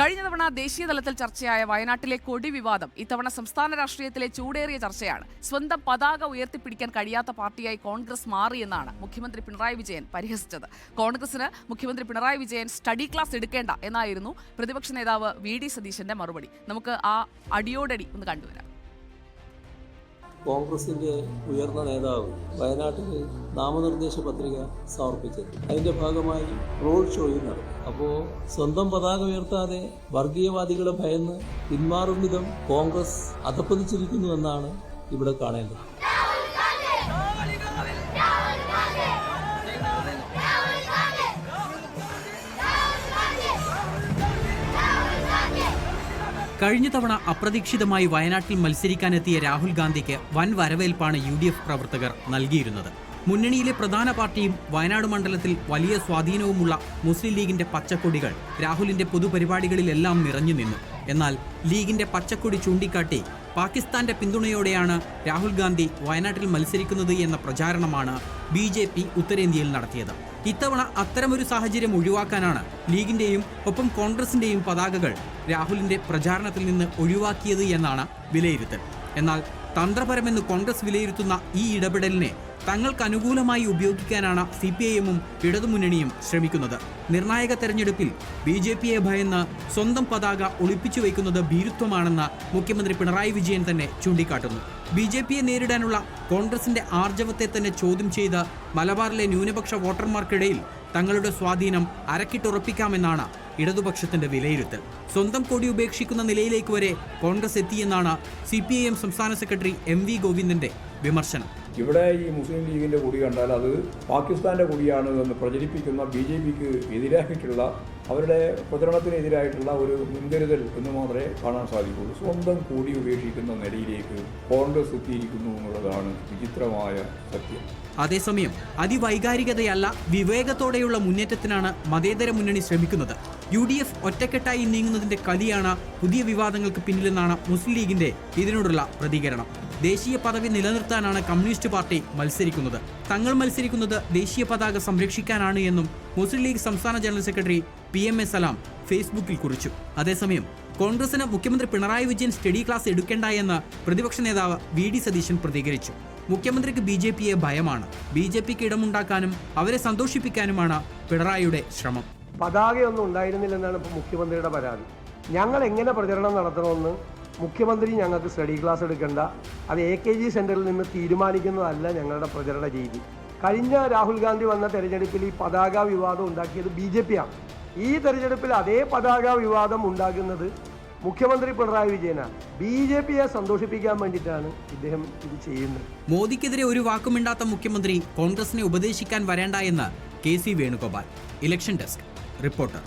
കഴിഞ്ഞ തവണ ദേശീയ തലത്തിൽ ചർച്ചയായ വയനാട്ടിലെ കൊടി വിവാദം ഇത്തവണ സംസ്ഥാന രാഷ്ട്രീയത്തിലെ ചൂടേറിയ ചർച്ചയാണ്. സ്വന്തം പതാക ഉയർത്തിപ്പിടിക്കാൻ കഴിയാത്ത പാർട്ടിയായി കോൺഗ്രസ് മാറിയെന്നാണ് മുഖ്യമന്ത്രി പിണറായി വിജയൻ പരിഹസിച്ചത്. കോൺഗ്രസിന് മുഖ്യമന്ത്രി പിണറായി വിജയൻ സ്റ്റഡി ക്ലാസ് എടുക്കേണ്ട എന്നായിരുന്നു പ്രതിപക്ഷ നേതാവ് വി ഡി സതീശന്റെ മറുപടി. നമുക്ക് ആ അടിയോടടി ഒന്ന് കണ്ടുവരാം. കോൺഗ്രസിന്റെ ഉയർന്ന നേതാവ് വയനാട്ടിൽ നാമനിർദ്ദേശ പത്രിക സമർപ്പിച്ചത്. അതിന്റെ ഭാഗമായി റോഡ് ഷോയും നടന്നു. അപ്പോൾ സ്വന്തം പതാക ഉയർത്താതെ വർഗീയവാദികളെ ഭയന്ന് പിന്മാറും വിധം കോൺഗ്രസ് അധപ്പതിച്ചിരിക്കുന്നുവെന്നാണ് ഇവിടെ കാണേണ്ടത്. കഴിഞ്ഞ തവണ അപ്രതീക്ഷിതമായി വയനാട്ടിൽ മത്സരിക്കാനെത്തിയ രാഹുൽ ഗാന്ധിക്ക് വൻ വരവേൽപ്പാണ് യു ഡി എഫ് പ്രവർത്തകർ നൽകിയിരുന്നത്. മുന്നണിയിലെ പ്രധാന പാർട്ടിയും വയനാട് മണ്ഡലത്തിൽ വലിയ സ്വാധീനവുമുള്ള മുസ്ലിം ലീഗിന്റെ പച്ചക്കൊടികൾ രാഹുലിന്റെ പൊതുപരിപാടികളിലെല്ലാം നിറഞ്ഞു നിന്നു. എന്നാൽ ലീഗിന്റെ പച്ചക്കൊടി ചൂണ്ടിക്കാട്ടി പാകിസ്ഥാന്റെ പിന്തുണയോടെയാണ് രാഹുൽ ഗാന്ധി വയനാട്ടിൽ മത്സരിക്കുന്നത് എന്ന പ്രചാരണമാണ് ബി ഉത്തരേന്ത്യയിൽ നടത്തിയത്. ഇത്തവണ അത്തരമൊരു സാഹചര്യം ഒഴിവാക്കാനാണ് ലീഗിന്റെയും ഒപ്പം കോൺഗ്രസിന്റെയും പതാകകൾ രാഹുലിന്റെ പ്രചാരണത്തിൽ നിന്ന് ഒഴിവാക്കിയത് എന്നാണ് വിലയിരുത്തൽ. എന്നാൽ തന്ത്രപരമെന്ന് കോൺഗ്രസ് വിലയിരുത്തുന്ന ഈ ഇടപെടലിനെ തങ്ങൾക്ക് അനുകൂലമായി ഉപയോഗിക്കാനാണ് സി പി ഐ എമ്മും ഇടതുമുന്നണിയും ശ്രമിക്കുന്നത്. നിർണായക തെരഞ്ഞെടുപ്പിൽ ബി ജെ പിയെ ഭയന്ന് സ്വന്തം പതാക ഒളിപ്പിച്ചു വയ്ക്കുന്നത് ഭീരുത്വമാണെന്ന് മുഖ്യമന്ത്രി പിണറായി വിജയൻ തന്നെ ചൂണ്ടിക്കാട്ടുന്നു. ബി ജെ പിയെ നേരിടാനുള്ള കോൺഗ്രസിന്റെ ആർജവത്തെ തന്നെ ചോദ്യം ചെയ്ത് മലബാറിലെ ന്യൂനപക്ഷ വോട്ടർമാർക്കിടയിൽ തങ്ങളുടെ സ്വാധീനം അരക്കിട്ടുറപ്പിക്കാമെന്നാണ് ഇടതുപക്ഷത്തിന്റെ വിലയിരുത്തൽ. സ്വന്തം കൊടി ഉപേക്ഷിക്കുന്ന നിലയിലേക്ക് വരെ കോൺഗ്രസ് എത്തിയെന്നാണ് സി പി ഐ എം സംസ്ഥാന സെക്രട്ടറി എം വി ഗോവിന്ദന്റെ വിമർശനം. ഇവിടെ ഈ മുസ്ലിം ലീഗിന്റെ കൊടി കണ്ടാൽ അത് പാകിസ്ഥാന്റെ കൊടിയാണ് എന്ന് പ്രചരിപ്പിക്കുന്ന ബി ജെ പിക്ക് എതിരായിട്ടുള്ള അവരുടെ പ്രചരണത്തിനെതിരായിട്ടുള്ള ഒരു മുൻകരുതൽ എന്ന് മാത്രമേ കാണാൻ സാധിക്കുള്ളൂ സ്വന്തം കൂടി ഉപേക്ഷിക്കുന്ന നിലയിലേക്ക് കോൺഗ്രസ് എത്തിയിരിക്കുന്നു എന്നുള്ളതാണ് വിചിത്രമായ സത്യം. അതേസമയം അതിവൈകാരികതയല്ല വിവേകത്തോടെയുള്ള മുന്നേറ്റത്തിനാണ് മതേതര മുന്നണി ശ്രമിക്കുന്നത്. യു ഡി എഫ് ഒറ്റക്കെട്ടായി നീങ്ങുന്നതിന്റെ കലിയാണ് പുതിയ വിവാദങ്ങൾക്ക് പിന്നിലെന്നാണ് മുസ്ലിം ലീഗിന്റെ ഇതിനോടുള്ള പ്രതികരണം. ദേശീയ പദവി നിലനിർത്താനാണ് കമ്മ്യൂണിസ്റ്റ് പാർട്ടി മത്സരിക്കുന്നത്. തങ്ങൾ മത്സരിക്കുന്നത് ദേശീയ പതാക സംരക്ഷിക്കാനാണ് എന്നും മുസ്ലിം ലീഗ് സംസ്ഥാന general secretary P M A Salam ഫേസ്ബുക്കിൽ കുറിച്ചു. അതേസമയം കോൺഗ്രസിന് മുഖ്യമന്ത്രി പിണറായി വിജയൻ സ്റ്റഡി ക്ലാസ് എടുക്കേണ്ട എന്ന് പ്രതിപക്ഷ നേതാവ് വി ഡി സതീശൻ പ്രതികരിച്ചു. മുഖ്യമന്ത്രിക്ക് ബി ജെ പിയെ ഭയമാണ്. ബി ജെ പിക്ക് ഇടമുണ്ടാക്കാനും അവരെ സന്തോഷിപ്പിക്കാനുമാണ് പിണറായിയുടെ ശ്രമം. പതാകയൊന്നും ഉണ്ടായിരുന്നില്ലെന്നാണ് മുഖ്യമന്ത്രിയുടെ പരാതി. ഞങ്ങൾ എങ്ങനെ പ്രചരണം നടത്തണമെന്ന് മുഖ്യമന്ത്രി ഞങ്ങൾക്ക് സ്റ്റഡി ക്ലാസ് എടുക്കേണ്ട. അത് എ കെ ജി സെന്ററിൽ നിന്ന് തീരുമാനിക്കുന്നതല്ല ഞങ്ങളുടെ പ്രചരണ രീതി. കഴിഞ്ഞ രാഹുൽ ഗാന്ധി വന്ന തെരഞ്ഞെടുപ്പിൽ ഈ പതാക വിവാദം ഉണ്ടാക്കിയത് ബി ജെ പിയാണ് ഈ തെരഞ്ഞെടുപ്പിൽ അതേ പതാക വിവാദം ഉണ്ടാക്കുന്നത് മുഖ്യമന്ത്രി പിണറായി വിജയനാണ്. ബി ജെ പിയെ സന്തോഷിപ്പിക്കാൻ വേണ്ടിയിട്ടാണ് ഇദ്ദേഹം ഇത് ചെയ്യുന്നത്. മോദിക്കെതിരെ ഒരു വാക്കുമിണ്ടാത്ത മുഖ്യമന്ത്രി കോൺഗ്രസിനെ ഉപദേശിക്കാൻ വരേണ്ട എന്ന് K C Venugopal. Election desk. Reporter.